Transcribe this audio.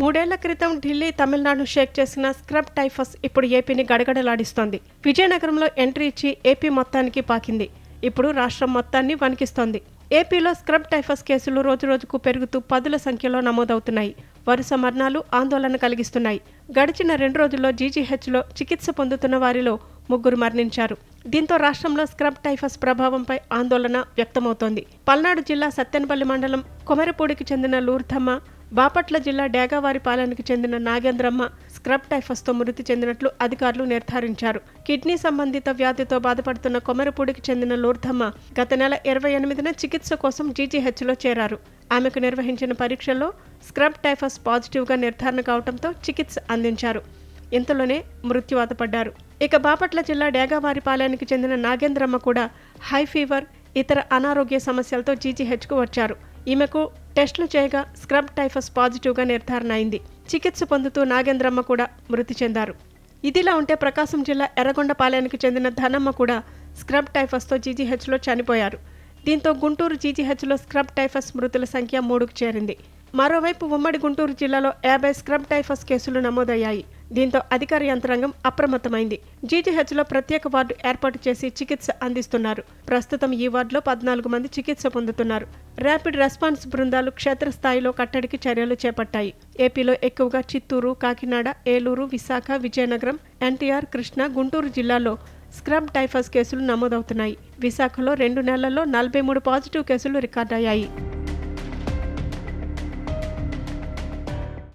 మూడేళ్ళ క్రితం ఢిల్లీ తమిళనాడు షేక్ చేసిన స్క్రబ్ టైఫస్ ఇప్పుడు ఏపీని గడగడలాడిస్తోంది. విజయనగరంలో ఎంట్రీ ఇచ్చి ఏపీ మొత్తానికి పాకింది. ఇప్పుడు రాష్ట్రం మొత్తాన్ని వణికిస్తోంది. ఏపీలో స్క్రబ్ టైఫస్ కేసులు రోజురోజుకు పెరుగుతూ పదుల సంఖ్యలో నమోదవుతున్నాయి. వరుస మరణాలు ఆందోళన కలిగిస్తున్నాయి. గడిచిన రెండు రోజుల్లో జీజీహెచ్లో చికిత్స పొందుతున్న వారిలో ముగ్గురు మరణించారు. దీంతో రాష్ట్రంలో స్క్రబ్ టైఫస్ ప్రభావంపై ఆందోళన వ్యక్తమవుతోంది. పల్నాడు జిల్లా సత్తెనపల్లి మండలం కొమరపూడికి చెందిన లూర్ధమ్మ బాపట్ల జిల్లా డేగావారిపాలెనికి చెందిన నాగేంద్రమ్మ స్క్రబ్ టైఫస్తో మృతి చెందినట్లు అధికారులు నిర్ధారించారు. కిడ్నీ సంబంధిత వ్యాధితో బాధపడుతున్న కొమరపూడికి చెందిన లూర్ధమ్మ గత నెల ఇరవై ఎనిమిదిన చికిత్స కోసం జీజీహెచ్లో చేరారు. ఆమెకు నిర్వహించిన పరీక్షల్లో స్క్రబ్ టైఫస్ పాజిటివ్గా నిర్ధారణ కావడంతో చికిత్స అందించారు. ఇంతలోనే మృత్యువాతపడ్డారు. ఇక బాపట్ల జిల్లా డేగావారిపాలెనికి చెందిన నాగేంద్రమ్మ కూడా హై ఫీవర్ ఇతర అనారోగ్య సమస్యలతో జీజీహెచ్కు వచ్చారు. ఈమెకు టెస్టులు చేయగా స్క్రబ్ టైఫస్ పాజిటివ్గా నిర్ధారణ అయింది. చికిత్స పొందుతూ నాగేంద్రమ్మ కూడా మృతి చెందారు. ఇదిలా ఉంటే ప్రకాశం జిల్లా ఎర్రగొండపాలెనికి చెందిన ధనమ్మ కూడా స్క్రబ్ టైఫస్తో జీజీహెచ్లో చనిపోయారు. దీంతో గుంటూరు జీజీహెచ్లో స్క్రబ్ టైఫస్ మృతుల సంఖ్య మూడుకు చేరింది. మరోవైపు ఉమ్మడి గుంటూరు జిల్లాలో యాభై స్క్రబ్ టైఫస్ కేసులు నమోదయ్యాయి. దీంతో అధికార యంత్రాంగం అప్రమత్తమైంది. జీజీహెచ్లో ప్రత్యేక వార్డు ఏర్పాటు చేసి చికిత్స అందిస్తున్నారు. ప్రస్తుతం ఈ వార్డులో పద్నాలుగు మంది చికిత్స పొందుతున్నారు. ర్యాపిడ్ రెస్పాన్స్ బృందాలు క్షేత్రస్థాయిలో కట్టడికి చర్యలు చేపట్టాయి. ఏపీలో ఎక్కువగా చిత్తూరు కాకినాడ ఏలూరు విశాఖ విజయనగరం ఎన్టీఆర్ కృష్ణ గుంటూరు జిల్లాల్లో స్క్రబ్ టైఫస్ కేసులు నమోదవుతున్నాయి. విశాఖలో రెండు నెలల్లో నలభై మూడు పాజిటివ్ కేసులు రికార్డయ్యాయి.